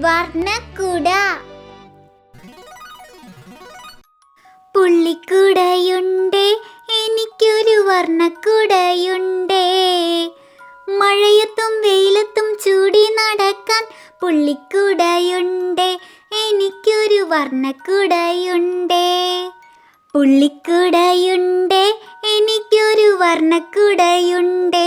വർണക്കുട. പുള്ളിക്കുടയുണ്ടേ എനിക്കൊരു വർണക്കുടയുണ്ടേ. മഴയത്തും വെയിലത്തും ചൂടി നടക്കാൻ പുള്ളിക്കുടയുണ്ടേ എനിക്കൊരു വർണക്കുടയുണ്ടേ. പുള്ളിക്കുടയുണ്ടേ എനിക്കൊരു വർണക്കുടയുണ്ടേ.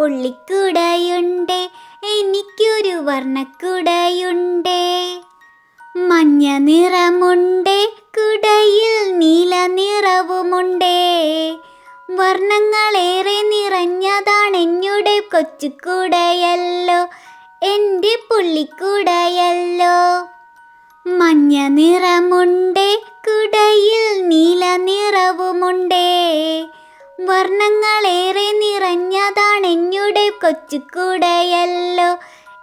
പുള്ളിക്കുടയുണ്ടേ. എനിക്കൊരു വർണക്കുടയുണ്ടേ. മഞ്ഞ നിറമുണ്ടേ കുടയിൽ നീല നിറവുമുണ്ടേ. വർണങ്ങളേറെ നിറഞ്ഞതാണെന്നുടെ കൊച്ചുകുടയല്ലോ എന്റെ പുള്ളിക്കുടയല്ലോ. മഞ്ഞ നിറമുണ്ടേ കുടയിൽ നീല നിറവുമുണ്ടേ. വർണങ്ങളേറെ നിറഞ്ഞതാണെന്നുടെ കൊച്ചുകുടയല്ലോ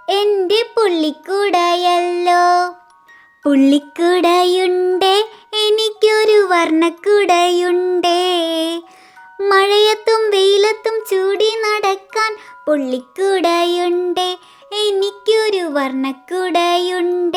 എന്റെ പുള്ളിക്കൂടയല്ലോ. പുള്ളിക്കുടയുണ്ടേ എനിക്കൊരു വർണക്കുടയുണ്ടേ. മഴയത്തും വെയിലത്തും ചൂടി നടക്കാൻ പുള്ളിക്കുടയുണ്ടേ എനിക്കൊരു വർണക്കുടയുണ്ടേ.